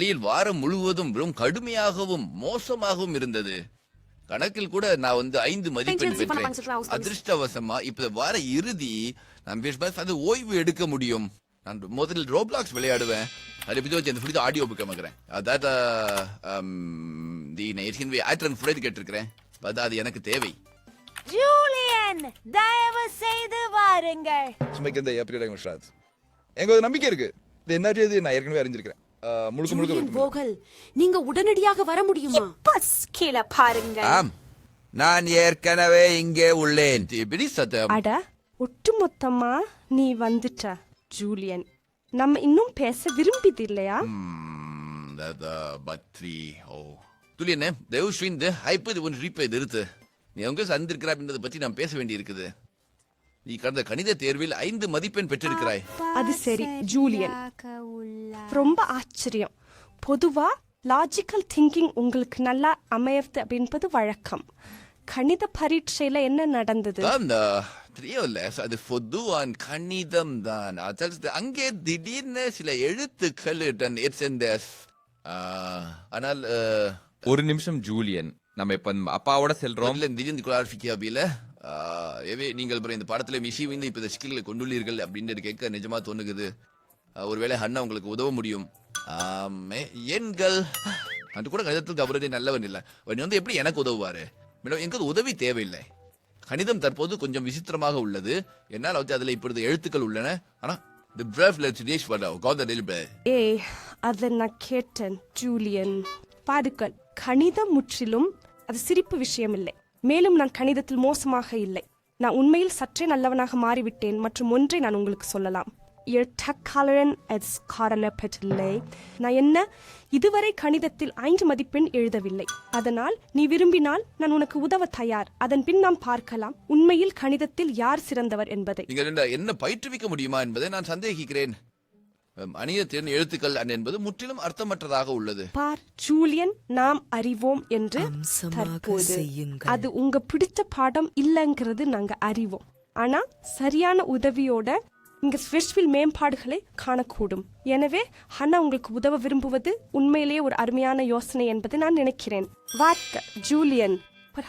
பிள்ளையில் வாரம் முழுவதும் வெறும் கடுமையாகவும் மோசமாகவும் இருந்தது. கணக்கில் கூட நான் வந்து ஐந்து மதிப்பெண் பெற்றேன். அதிர்ஷ்டவசமா இப்ப வார இறுதி நான் பேசும்போது அது ஓய்வு எடுக்க முடியும். நான் முதலில் ரோப்ளாக்ஸ் விளையாடுவேன். அதை பத்தி வச்சு அந்த புரிது ஆடியோ புக் அமைக்கிறேன் அதாவது தி நான் ஏற்கனவே ஆயிரத்தி ஃப்ரைட் கேட்டிருக்கிறேன். அது அது எனக்கு தேவை. ஜூலியன் தயவு செய்து வாருங்கள். சுமைக்கு இந்த ஏப்ரல் ஸ்டார்ட் எங்க ஒரு நம்பிக்கை இருக்கு. இது என்ன நான் ஏற்கனவே அறிஞ்சிருக்கிறேன். முழுக்க முழுக்க. போகல் நீங்க உடனடியாக வர முடியுமா? பஸ் கீழே பாருங்கள். ஆம். நான் ஏற்கனவே இங்கே உள்ளேன். எப்படி சத்தம். அட ஒட்டுமொத்தமா நீ வந்துட்ட ஜூலியன். நம்ம இன்னும் பேச விரும்பியதில்லையா ம், அத பத்ரி ஓ. துலியண்ணே தேவஸ்ரீந்து ஐப்பது ஒன்று ரீப்பை நிறுத்து. நீ சந்திருக்கிறாய் அப்படின்றத பற்றி நாம் பேச வேண்டி இருக்குது நீ கடந்த கணித தேர்வில் ஐந்து மதிப்பெண் பெற்றிருக்கிறாய் அது சரி ஜூலியன் ரொம்ப ஆச்சரியம் பொதுவா லாஜிக்கல் திங்கிங் உங்களுக்கு நல்லா அமையறது அப்படின்பது வழக்கம் கணித பரீட்சையில என்ன நடந்தது தெரியவில்ல அது பொதுவான் கணிதம் தான் அங்கே திடீர்னு சில எழுத்துக்கள் டன் இட்ஸ் இன் ஆனால் ஒரு நிமிஷம் ஜூலியன் நம்ம இப்ப அப்பாவோட செல்றோம் திடீர்னு குளாரிஃபிக்காபில ஏவே நீங்கள் அப்புறம் இந்த படத்துல மிஷி வந்து இப்ப இந்த சிக்கல்களை கொண்டுள்ளீர்கள் அப்படின்னு கேட்க நிஜமா தோணுகுது ஒருவேளை அண்ணா உங்களுக்கு உதவ முடியும். எண்கள். அது கூட கணிதத்துக்கு அவரே நல்லவன் இல்லை. அவன் வந்து எப்படி எனக்கு உதவுவாரு? மேடம் எனக்கு உதவி தேவையில்லை. கணிதம் தற்போது கொஞ்சம் விசித்திரமாக உள்ளது. என்னால் வந்து அதுல இப்பொழுது எழுத்துக்கள் உள்ளன. ஆனா the breath let's dish for oh, now god the little ஏய் அதை நான் கேட்டேன் ஜூலியன். பாருங்கள் கணிதம் முற்றிலும் அது சிரிப்பு விஷயம் இல்லை மேலும் நான் கணிதத்தில் மோசமாக இல்லை. நான் உண்மையில் சற்றே நல்லவனாக மாறிவிட்டேன் மற்றும் ஒன்றை நான் உங்களுக்கு சொல்லலாம். எஸ் நான் என்ன? இதுவரை கணிதத்தில் ஐந்து மதிப்பெண் எழுதவில்லை. அதனால் நீ விரும்பினால் நான் உனக்கு உதவ தயார். அதன் பின் நாம் பார்க்கலாம். உண்மையில் கணிதத்தில் யார் சிறந்தவர் என்பதை. என்ன பயிற்றுவிக்க முடியுமா என்பதை நான் சந்தேகிக்கிறேன். அணியத்தின் எழுத்துக்கள் என்பது முற்றிலும் அர்த்தமற்றதாக உள்ளது. பார் ஜூலியன் நாம் அறிவோம் என்று தற்போது. அது உங்க பிடிச்ச பாடம் இல்லைங்கிறது நாங்க அறிவோம். ஆனா சரியான உதவியோட இங்க ஸ்பெஷல் மேம்பாடுகளை காணக்கூடும். எனவே ஹன்னா உங்களுக்கு உதவ விரும்புவது உண்மையிலேயே ஒரு அருமையான யோசனை என்பதை நான் நினைக்கிறேன். வார்க்க ஜூலியன்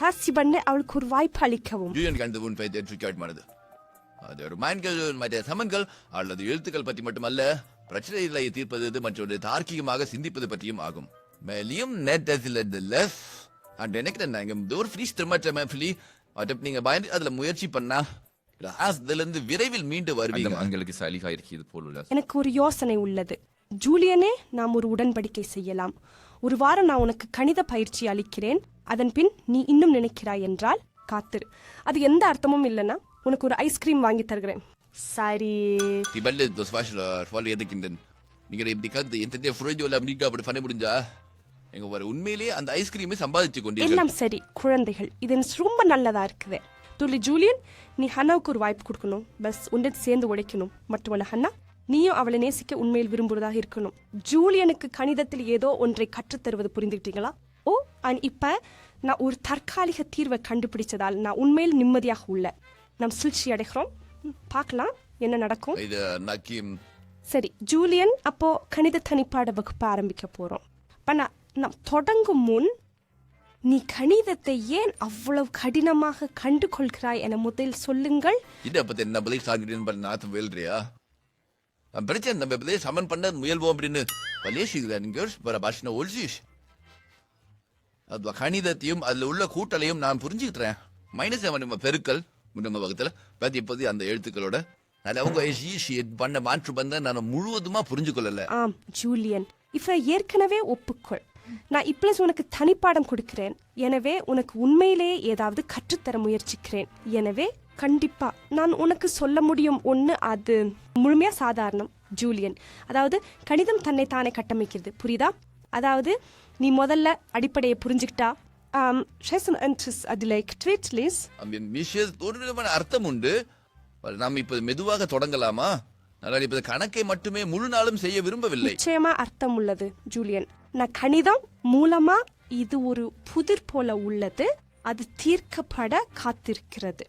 ஹாசி பண்ண அவளுக்கு ஒரு வாய்ப்பு அளிக்கவும். ஜூலியன் கணித உன் பெயர் சுட்டிக்காட்டுமானது அது ஒரு மைன்கள் மற்ற சமன்கள் அல்லது எழுத்துக்கள் பற்றி மட்டுமல்ல. பிரச்சனைகளை தீர்ப்பது மற்றும் தார்க்கீகமாக சிந்திப்பது பற்றியும் ஆகும். மேலும் நெட் லெஸ் அண்ட் நினைக்கிறேன் நாங்க இந்த ஒரு ஃப்ரீ திருமற்ற மேஃபிலி நீங்க பயந்து அதுல முயற்சி பண்ணா இருந்து விரைவில் மீண்டு வருவீங்க. ஆண்களுக்கு சலிகா இருக்கிறது போல் உள்ள எனக்கு ஒரு யோசனை உள்ளது. ஜூலியனே நாம் ஒரு உடன்படிக்கை செய்யலாம். ஒரு வாரம் நான் உனக்கு கணித பயிற்சி அளிக்கிறேன். அதன் பின் நீ இன்னும் நினைக்கிறாய் என்றால் காத்திரு. அது எந்த அர்த்தமும் இல்லைன்னா உனக்கு ஒரு ஐஸ்கிரீம் வாங்கி தருகிறேன். சரி das war schon voll இருக்கின்றன் நீங்க இப்படி கருத்து எந்த ஃப்ரோஜோல அப்படிங்க அப்படி பண்ண முடிஞ்சா எங்க ஒரு உண்மையிலேயே அந்த ஐஸ்கிரீமை சம்பாதிச்சு கொண்டீர்கள் எல்லாம் சரி குழந்தைகள் இது எனக்கு ரொம்ப நல்லதா இருக்குது துளி ஜூலியன் நீ ஹன்னாவுக்கு ஒரு வாய்ப்பு கொடுக்கணும் பஸ் உன்னை சேர்ந்து உழைக்கணும் மட்டுமல்ல ஹன்னா நீயும் அவளை நேசிக்க உண்மையில் விரும்புவதாக இருக்கணும் ஜூலியனுக்கு கணிதத்தில் ஏதோ ஒன்றை கற்றுத்தருவது புரிந்துக்கிட்டீங்களா ஓ அண்ட் இப்ப நான் ஒரு தற்காலிக தீர்வை கண்டுபிடிச்சதால் நான் உண்மையில் நிம்மதியாக உள்ள நாம் சூழ்ச்சி அடைகிறோம் பார்க்கலாம். என்ன நடக்கும்? இது நக்கீம். சரி ஜூலியன் அப்போ கணித தனிப்பாட வகுப்பு ஆரம்பிக்க போறோம். அப்ப நான் நான் தொடங்கும் முன் நீ கணிதத்தை ஏன் அவ்வளவு கடினமாக கண்டு கொள்கிறாய் என முதலில் சொல்லுங்கள். இதை பத்தி என்ன பதில் சாகிறேன் பண்ண நாத்து வேல்றியா? பிரச்சனை நம்ம பதிலே சமன் பண்ண முயல்வோம் அப்படின்னு. வலேசிக்கிறேன் நீங்க வர பாஷன ஒல்சிஷ். அது கணிதத்தையும் அதுல உள்ள கூட்டலையும் நான் புரிஞ்சுக்கிறேன் மைனஸ் நம்ம பெருக்கல். முன்னங்க வகுத்துல பத்தி இப்போது அந்த எழுத்துக்களோட. அது அவங்க ஈஸி பண்ண மாற்று பந்த நான் முழுவதுமாக புரிஞ்சு கொள்ளல ஆம் ஜூலியன். இப்ப ஏற்கனவே ஒப்புக்கொள். நான் இப்பளஸ் உனக்கு தனிப்பாடம் கொடுக்கிறேன். எனவே உனக்கு உண்மையிலேயே ஏதாவது கற்றுத்தர முயற்சிக்கிறேன். எனவே கண்டிப்பா நான் உனக்கு சொல்ல முடியும் ஒன்று அது முழுமையாக சாதாரணம் ஜூலியன். அதாவது கணிதம் தன்னை தானே கட்டமைக்கிறது புரியுதா? அதாவது நீ முதல்ல அடிப்படையை புரிஞ்சுக்கிட்டா ஆம் ஷேசன் அன்ட்ரிஸ் அதில் ட்வீட்லிஸ் மிஷஸ் ஒரு விதமான அர்த்தம் உண்டு நாம் இப்ப மெதுவாக தொடங்கலாமா? நான் இப்ப கணக்கை மட்டுமே முழு நாளும் செய்ய விரும்பவில்லை. நிச்சயமா அர்த்தம் உள்ளது ஜூலியன். நான் கணிதம் மூலமா இது ஒரு புதிர் போல உள்ளது. அது தீர்க்கப்பட காத்திருக்கிறது.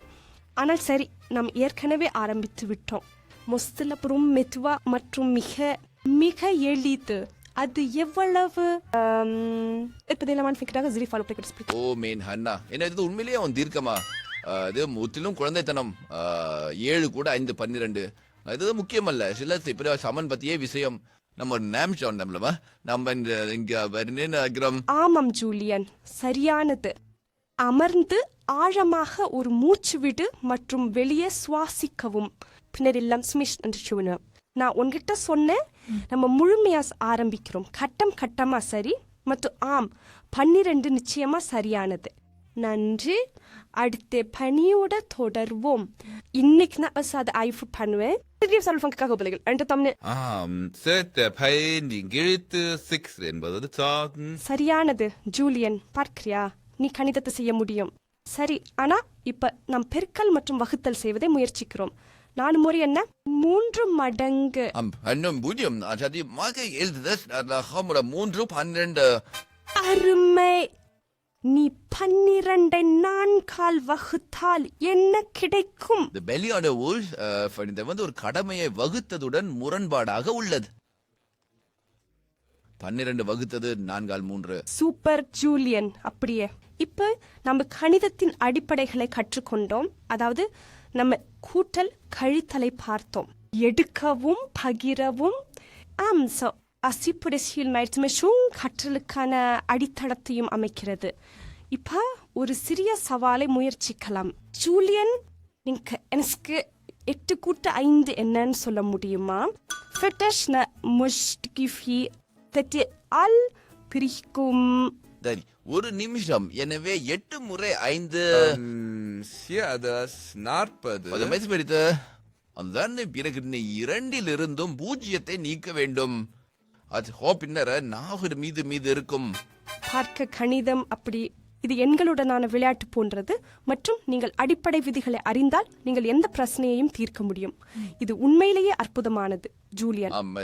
ஆனால் சரி நாம் ஏற்கனவே ஆரம்பித்து விட்டோம். மொஸ்தில் அப்புறம் மெதுவா மற்றும் மிக மிக எளிது. அது எவ்வளவு? இப்போதைய மான்ஃபிக்டாக ஜிரி ஃபாலோ பண்ணி ஓ மேன் ஹன்னா. என்ன இது உண்மையிலேயே அவன் தீர்க்கமா? இது முற்றிலும் குழந்தைத்தனம். ஏழு கூட ஐந்து பன்னிரண்டு. இது முக்கியமல்ல. சில இப்ப சமன் பத்தியே விஷயம். நம்ம நேம் சொன்னோம்லமா நம்ம இந்த இங்க வருணகிரம் ஆமாம் ஜூலியன். சரியானது. அமர்ந்து ஆழமாக ஒரு மூச்சு விடு மற்றும் வெளியே சுவாசிக்கவும். பின்னர் எல்லாம் ஸ்மிஷ் என்று நான் உன்கிட்ட சொன்னேன் நம்ம முழுமையா ஆரம்பிக்கிறோம். கட்டம் கட்டமா சரி மற்றும் ஆம் பன்னிரண்டு நிச்சயமா சரியானது. நன்றி. அடுத்த பணியோட தொடர்வோம். இன்னைக்கு நான் அதை ஐஃபு பண்ணுவேன். சரியானது. ஜூலியன் பார்க்கிறியா? நீ கணிதத்தை செய்ய முடியும். சரி ஆனா இப்ப நாம் பெருக்கல் மற்றும் வகுத்தல் செய்வதை முயற்சிக்கிறோம். நான் முறை என்ன? மூன்று மடங்கு. am இன்னும் பூஜ்ஜியம் அது மக எழுதுதஸ் ஹமுட மூன்று பன்னிரண்டு. அருமை. நீ பன்னிரண்டை நான்கால் வகுத்தால் என்ன கிடைக்கும்? இந்த பெலியாட ஊல் இந்த வந்து ஒரு கடமையை வகுத்ததுடன் முரண்பாடாக உள்ளது. பன்னிரண்டு வகுத்தது நான்கால் மூன்று. சூப்பர் ஜூலியன் அப்படியே. இப்ப நம்ம கணிதத்தின் அடிப்படைகளை கற்றுக்கொண்டோம். அதாவது நம்ம கூட்டல் கழித்தலை பார்த்தோம். எடுக்கவும் பகிரவும். ஆம் சோ அசிப்புரசியல் மருத்துவம் கற்றலுக்கான அடித்தளத்தையும் அமைக்கிறது. இப்போ ஒரு சிறிய சவாலை முயற்சிக்கலாம். ஜூலியன் நீங்க எனக்கு எட்டு கூட்ட ஐந்து என்னன்னு சொல்ல முடியுமா? ஃபெட்டஷ்ன முஷ்டிஃபி தெட்டி அல் பிரிக்கும். சரி ஒரு நிமிஷம். எனவே எட்டு முறை ஐந்து. சியதஸ் நாற்பது அது மெஸ்பெரித்த அந்த பிறகு இரண்டிலிருந்தும் பூஜ்ஜியத்தை நீக்க வேண்டும். அது ஹோ பின்னர நாகர் மீது மீது இருக்கும். பார்க்க கணிதம் அப்படி. இது எண்களுடனான விளையாட்டு போன்றது. மற்றும் நீங்கள் அடிப்படை விதிகளை அறிந்தால் நீங்கள் எந்த பிரச்சனையையும் தீர்க்க முடியும். இது உண்மையிலேயே அற்புதமானது ஜூலியன். ஆமா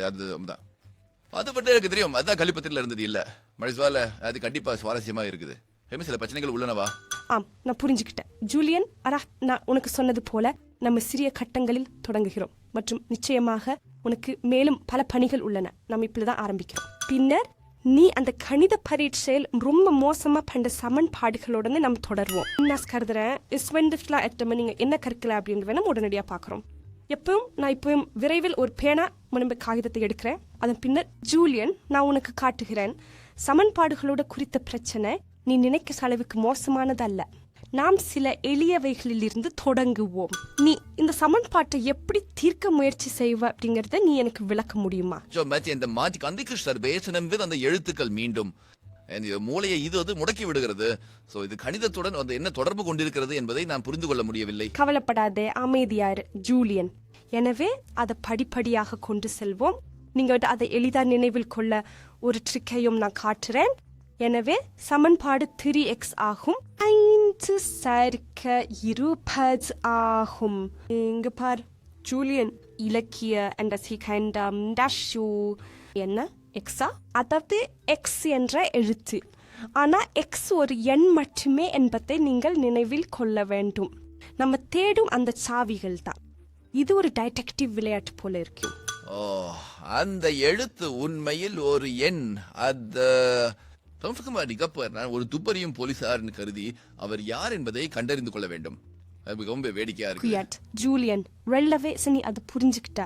அது மட்டும் எனக்கு தெரியும். அதான் கழிப்பத்தில் இருந்தது. இல்ல. மழைசுவால அது கண்டிப்பா சுவாரஸ்யமா இருக்குது. ஏமே சில பிரச்சனைகள் உள்ளனவா ஆம் நான் புரிஞ்சுக்கிட்டேன். ஜூலியன் அரா நான் உனக்கு சொன்னது போல நம்ம சிறிய கட்டங்களில் தொடங்குகிறோம். மற்றும் நிச்சயமாக உனக்கு மேலும் பல பணிகள் உள்ளன. நம்ம இப்படிதான் ஆரம்பிக்கிறோம். பின்னர் நீ அந்த கணித பரீட்சையில் ரொம்ப மோசமா பண்ண சமன்பாடுகளோட நம்ம தொடருவோம். நான் கருதுறேன். இஸ்வெண்டிஃப்லா எட்டம நீங்க என்ன கற்கல அப்படின்றத நம்ம உடனடியா பாக்குறோம் எப்பவும் நான் இப்பவும் விரைவில் ஒரு பேனா முன்பு காகிதத்தை எடுக்கிறேன். அதன் பின்னர் ஜூலியன் நான் உனக்கு காட்டுகிறேன். சமன்பாடுகளோட குறித்த பிரச்சனை நீ நினைக்க அளவுக்கு மோசமானதல்ல. நாம் சில எளியவைகளில் இருந்து தொடங்குவோம். நீ இந்த சமன்பாட்டை எப்படி தீர்க்க முயற்சி செய்வ? அப்படிங்கறத நீ எனக்கு விளக்க முடியுமா? ஜோ மேத்தி இந்த மாத்தி கந்திகிருஷ்ணர் பேசணும் வித் அந்த எழுத்துக்கள் மீண்டும். மூளையை இது வந்து முடக்கி விடுகிறது. சோ இது கணிதத்துடன் வந்து என்ன தொடர்பு கொண்டிருக்கிறது என்பதை நான் புரிந்து கொள்ள முடியவில்லை. கவலைப்படாதே அமைதியாரு ஜூலியன். எனவே அதை படிப்படியாக கொண்டு செல்வோம். நீங்கள் அதை எளிதாக நினைவில் கொள்ள ஒரு ட்ரிக்கையும் நான் காட்டுறேன். எனவே சமன்பாடு த்ரீ எக்ஸ் ஆகும். ஐந்து சர்க்க இருபது ஆகும். இங்க பார் ஜூலியன் இலக்கிய என்ற சிகண்டம் டஷு என்ன? எக்ஸா அதாவது எக்ஸ் என்ற எழுத்து. ஆனால் எக்ஸ் ஒரு எண் மட்டுமே என்பதை நீங்கள் நினைவில் கொள்ள வேண்டும். நம்ம தேடும் அந்த சாவிகள் தான். இது ஒரு டைடெக்டிவ் விளையாட்டு போல இருக்குது ஓ அந்த எழுத்து உண்மையில் ஒரு எண். அந்த சம்ஸ்குமார் நிகப்பர் ஒரு துப்பறியும் போலீசார்னு கருதி அவர் யார் என்பதை கண்டறிந்து கொள்ள வேண்டும். அது ரொம்ப வேடிக்கையா இருக்கு. ஜூலியன் வெள்ளவே சனி அது புரிஞ்சுக்கிட்ட.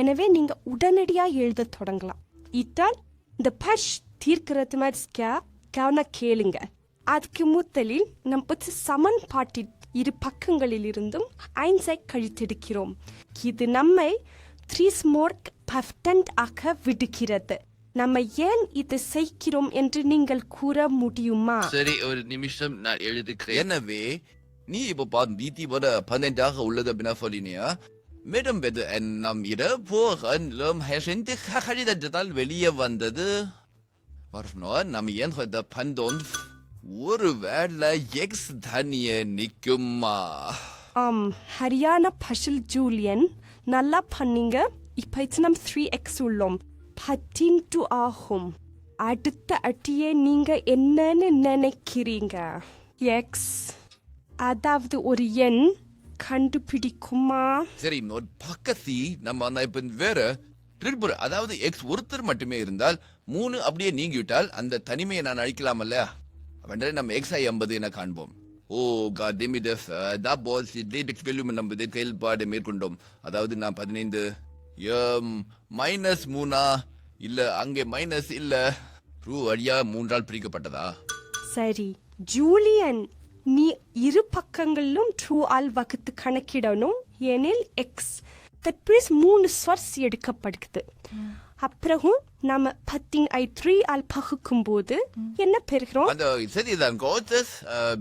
எனவே நீங்க உடனடியா எழுத தொடங்கலாம். இத்தான் இந்த பஷ் தீர்க்கிறது மாதிரி கவன கேளுங்க. அதுக்கு முதலில் நம்ம சமன்பாட்டின் இரு பக்கங்களில் இருந்தும் ஐன்சை கழித்தெடுக்கிறோம். இது நம்மை த்ரீஸ்மோர்க் பஃப்டன்ட் ஆக்க விடுகிறது. நம்ம ஏன் இதை செய்கிறோம் என்று நீங்கள் கூற முடியுமா? சரி ஒரு நிமிஷம் நான் எழுதுகிறேன். எனவே நீ இப்போ பாத்து வீதி வர பன்னெண்டாக உள்ளது அப்படின்னா சொல்லினியா? மேடம் வெது நம் இட போகலும் ஹெசந்து கழிதத்தால் வெளியே வந்தது. வரணும் நம்ம ஏன் பந்தோன்? ஒரு வேளை எக்ஸ் தனிய நிக்குமா? ஆம் ஹரியானா பஷில் ஜூலியன் நல்லா பண்ணீங்க. இப்போ இது நம் த்ரீ எக்ஸ் உள்ளோம். பத்தின்ட்டு ஆகும். அடுத்த அட்டியே நீங்க என்னன்னு நினைக்கிறீங்க? எக்ஸ் அதாவது ஒரு எண். கண்டுபிடிக்குமா? சரி ஒரு பக்கத்தி. நம்ம அந்த இப்ப வேற ட்ரிபிள் அதாவது எக்ஸ் ஒருத்தர் மட்டுமே இருந்தால் மூணு அப்படியே நீங்கிவிட்டால் அந்த தனிமையை நான் அழிக்கலாமல்ல? அவன்றே நம்ம எக்ஸ் ஐ ஐம்பது என காண்போம். ஓ காட் டெமிடஸ் தா பாஸ் டேட் எக்ஸ்பெரிமெண்ட் நம்ம செயல்பாடு மேற்கொண்டோம் அதாவது நான் பதினைந்து மைனஸ் மூணா இல்ல அங்கே மைனஸ் இல்ல. ரூ வழியா மூன்றால் பிரிக்கப்பட்டதா? சரி ஜூலியன் நீ இரு பக்கங்களிலும் ட்ரூ ஆல் வகுத்து கணக்கிடணும். எனில் எக்ஸ் தற்பீஸ் மூணு ஸ்வர்ஸ் எடுக்கப்படுகிறது அப்புறம் நம்ம பத்தின் ஐ த்ரீ ஆல் பகுக்கும் போது என்ன பெறுகிறோம்? அந்த சரிதான் கோச்சஸ்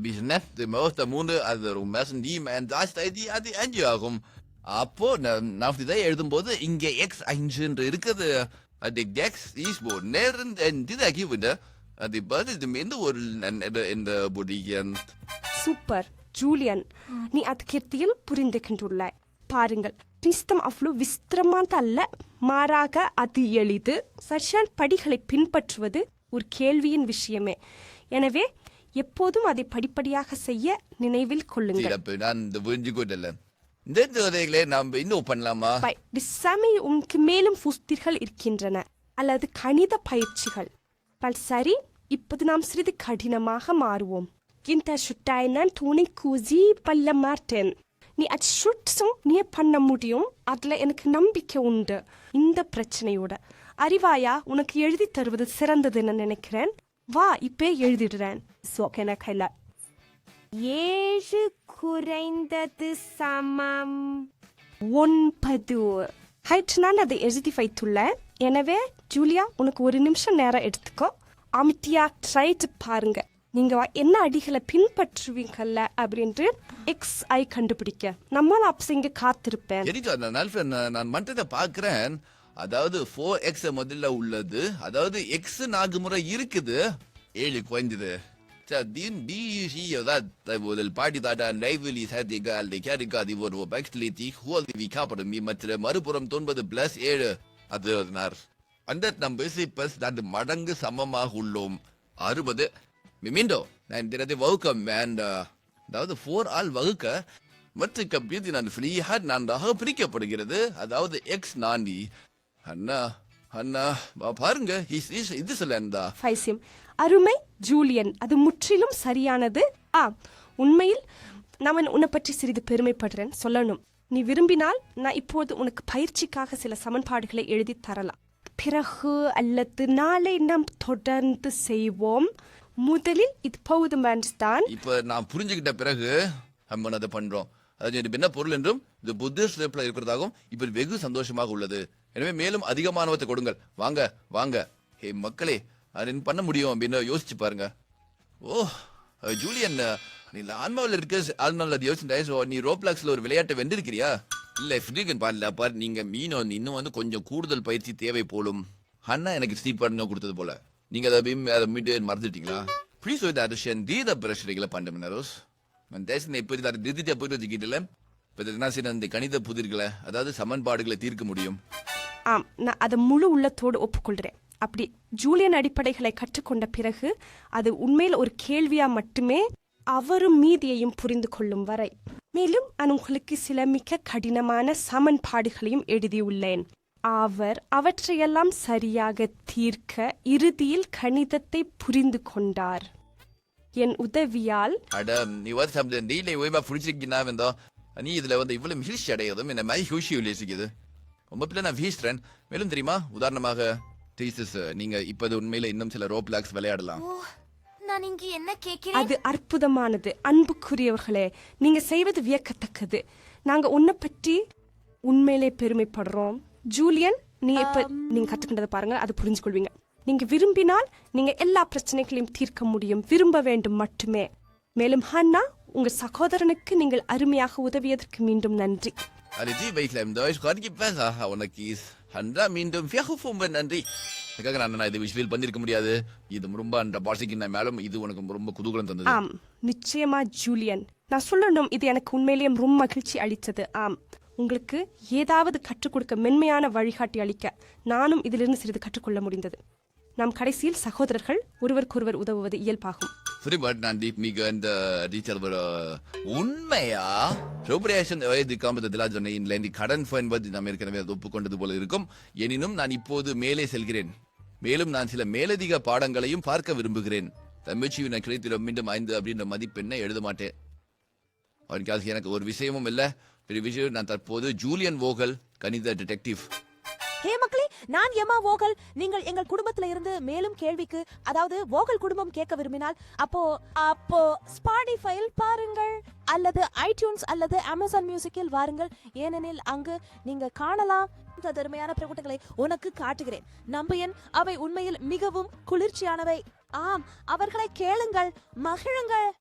பிசினஸ் மோஸ்ட் மூணு அது ஒரு மேசன் டீம் அண்ட் லாஸ்ட் ஐடி அது அஞ்சு ஆகும் அப்போ நான் இதை எழுதும்போது இங்க எக்ஸ் அஞ்சுன்று இருக்குது அது எக்ஸ் ஈஸ் போ நேரம் இதாக்கி விட அது பதில் எந்த ஒரு இந்த பொடியன் சூப்பர் ஜூலியன் நீ அது கீர்த்தியில் புரிந்துகின்றுள்ளாய் பாருங்கள் நிஸ்தம் அவ்வளோ விஸ்திரமானது அல்ல மாறாக அது எளிது சரியான படிகளை பின்பற்றுவது ஒரு கேள்வியின் விஷயமே. எனவே எப்போதும் அதை படிப்படியாக செய்ய நினைவில் கொள்ளுங்கள். நான் இந்த இந்த நாம் இன்னும் பண்ணலாமா டிசமை உனக்கு மேலும் புஸ்திர்கள் இருக்கின்றன அல்லது கணித பயிற்சிகள் பல் சரி இப்போது நாம் சிறிது கடினமாக மாறுவோம் இந்த சுட்டாய் நான் துணை கூசி பல்ல மாட்டேன் நீ அது சுட்ஸும் நீ பண்ண முடியும். அதுல எனக்கு நம்பிக்கை உண்டு. இந்த பிரச்சனையோட. அறிவாயா உனக்கு எழுதி தருவது சிறந்ததுன்னு நினைக்கிறேன். வா இப்பே எழுதிடுறேன். சோகேன கைலா ஏழு குறைந்தது சமம். ஒன்பது. ஹைட் நான் அதை எழுதி வைத்துள்ளேன். எனவே ஜூலியா உனக்கு ஒரு நிமிஷம் நேரம் எடுத்துக்கோ. அமிட்டியா ட்ரைட்டு பாருங்க. நீங்க என்ன அடிகளை பின்பற்றுவீங்கல்ல அப்படின்ட்டு எக்ஸ் ஐ கண்டுபிடிக்க. நம்மளும் அப்ப இங்க காத்திருப்பேன். எரிச்சா நான் அல்ஃபிரட், நான் நான் மற்றதை அதாவது ஃபோர் எக்ஸ் முதல்ல உள்ளது. அதாவது எக்ஸ் நான்கு முறை இருக்குது. ஏழு குறைஞ்சது din de sier முதல் பாடி தாட்டா நைவலி சாத்திக அல்ல கேரிக்கா அது ஒரு பேக்ஸ்லி ஹோல் வி காப்படும். மற்ற மறுபுறம் தொன்பது பிளஸ் ஏழு. அது நார் அந்த நம்பர்ஸ் இப்ப அது மடங்கு சமமாக உள்ளோம். அறுபது. மிமிண்டோ நான் தினத்தை வகுக்கம் அண்ட் uh, அதாவது ஃபோர் ஆல் வகுக்க மற்ற கம்ப்யூட்டர் நான் ஃப்ரீயாக நன்றாக பிரிக்கப்படுகிறது. அதாவது எக்ஸ் நாண்டி அண்ணா அண்ணா வா பாருங்க இது சொல்லா ஃபைசியம் அருமை ஜூலியன் அது முற்றிலும் சரியானது. ஆ உண்மையில் நான் உன்னை பற்றி சிறிது பெருமைப்படுறேன். சொல்லணும். நீ விரும்பினால் நான் இப்போது உனக்கு பயிற்சிக்காக சில சமன்பாடுகளை எழுதி தரலாம். பிறகு அல்லது நாளை நாம் தொடர்ந்து செய்வோம். முதலில் இது போதுமான்தான் இப்ப நான் புரிஞ்சுக்கிட்ட பிறகு நம்ம அதை பண்றோம்? அது என்ன பொருள் என்றும் இது புத்த ஸ்டெப்ல இருக்கிறதாகவும் இப்போ வெகு சந்தோஷமாக உள்ளது. எனவே மேலும் அதிகமானவத்தை கொடுங்கள். வாங்க வாங்க. ஹே மக்களே அது பண்ண முடியும் அப்படின்னு யோசிச்சு பாருங்க. ஓ ஜூலியன் நீ ஆன்மாவில் இருக்க ஆன்மாவில் அது யோசிச்சுட்டாய் ஸோ நீ ரோப்ளாக்ஸில் ஒரு விளையாட்டை வென்றிருக்கிறியா? இல்லை ஃப்ரீகன் பாருல பார் நீங்கள் மீன் வந்து இன்னும் வந்து கொஞ்சம் கூடுதல் பயிற்சி தேவை போலும். அண்ணா எனக்கு ஸ்லீப் பண்ண கொடுத்தது போல. நீங்க அதை பீம் அதை மீட்டு மறந்துட்டீங்களா ப்ளீஸ் வித் அரிஷன் தீத பிரச்சனைகளை பண்டமினரோஸ் தேசனை எப்படி தான் திருத்திட்டு போயிட்டு வச்சுக்கிட்டல இப்போ என்ன செய்யணும் இந்த கணித புதிர்களை அதாவது சமன்பாடுகளை தீர்க்க முடியும் ஆம் நான் அதை முழு உள்ளத்தோடு ஒப்புக்கொள்கிறேன் அப்படி ஜூலியன் அடிப்படைகளை கற்றுக்கொண்ட பிறகு அது உண்மையில் ஒரு கேள்வியா மட்டுமே அவரும் மீதியையும் புரிந்து கொள்ளும் வரை மேலும் நான் உங்களுக்கு சில மிக கடினமான சமன்பாடுகளையும் எழுதியுள்ளேன் அவர் அவற்றையெல்லாம் சரியாக தீர்க்க இறுதியில் கணிதத்தை புரிந்து கொண்டார். என் உதவியால் அட நீ வந்து சம்த நீல ஓய்வா புடிச்சிருக்கீங்கன்னா வந்தோ. நீ இதுல வந்து இவ்வளவு மகிழ்ச்சி அடையதும் என்ன மாதிரி ஹூஷி உல்லேசிக்குது ரொம்ப பிள்ளை நான் வீசுறேன். மேலும் தெரியுமா உதாரணமாக டீசஸ் நீங்க இப்போது உண்மையில இன்னும் சில ரோப்ளாக்ஸ் விளையாடலாம். ஓ நான் இங்கு என்ன கேட்கிறேன்? அது அற்புதமானது. அன்புக்குரியவர்களே நீங்க செய்வது வியக்கத்தக்கது. நாங்க உன்னை பற்றி உண்மையிலே பெருமைப்படுறோம். ஜூலியன் நீ இப்ப நீங்க கத்துக்கிட்டதை பாருங்க அது புரிஞ்சு கொள்வீங்க நீங்க விரும்பினால் நீங்க எல்லா பிரச்சனைகளையும் தீர்க்க முடியும். விரும்ப வேண்டும் மட்டுமே. மேலும் ஹன்னா உங்க சகோதரனுக்கு நீங்கள் அருமையாக உதவியதற்கு மீண்டும் நன்றி. Alle bei Clem Deutsch gerade gibt besser ஹண்ட்ரா மீண்டும் ஃபியகுஃபும் நன்றி. அதுக்காக நான் இதை விஷுவல் பண்ணிருக்க முடியாது? இது ரொம்ப அந்த பாஷைக்கு நான் மேலும் இது உனக்கு ரொம்ப குதூகலம் தந்தது. ஆம் நிச்சயமா ஜூலியன். நான் சொல்லணும் இது எனக்கு உண்மையிலேயே ரொம்ப மகிழ்ச்சி அளித்தது. ஆம். உங்களுக்கு ஏதாவது கற்றுக் கொடுக்க மென்மையான வழிகாட்டி அளிக்க நானும் இதிலிருந்து சிறிது கற்றுக்கொள்ள முடிந்தது. நாம் கடைசியில் சகோதரர்கள் ஒருவருக்கொருவர் உதவுவது இயல்பாகும். சரி பட் நான் டீச்சர் ஒரு uh, uh, உண்மையா? ரோபரேஷன் வயது காம்பத்தில் சொன்ன கடன் என்பது நாம் ஏற்கனவே அது ஒப்புக்கொண்டது போல இருக்கும். எனினும் நான் இப்போது மேலே செல்கிறேன். மேலும் நான் சில மேலதிக பாடங்களையும் பார்க்க விரும்புகிறேன். தமிழ்ச்சியில் நான் கிடைத்திட மீண்டும் ஐந்து அப்படின்ற மதிப்பெண்ணை எழுத மாட்டேன். அவனுக்கு எனக்கு ஒரு விஷயமும் இல்லை. பெரிய நான் தற்போது ஜூலியன் வோகல் கணித டிடெக்டிவ் ஹே மக்களே நான் எம்மா வோகல். நீங்கள் எங்கள் குடும்பத்துல இருந்து மேலும் கேள்விக்கு அதாவது வோகல் குடும்பம் கேட்க விரும்பினால் அப்போ அப்போ ஸ்பாடிஃபைல் பாருங்கள். அல்லது ஐடியூன்ஸ் அல்லது அமேசான் மியூசிக்கில் வாருங்கள். ஏனெனில் அங்கு நீங்க காணலாம் இந்த அருமையான பிரகுட்டங்களை உனக்கு காட்டுகிறேன். நம்பையன் அவை உண்மையில் மிகவும் குளிர்ச்சியானவை. ஆம் அவர்களை கேளுங்கள் மகிழுங்கள்.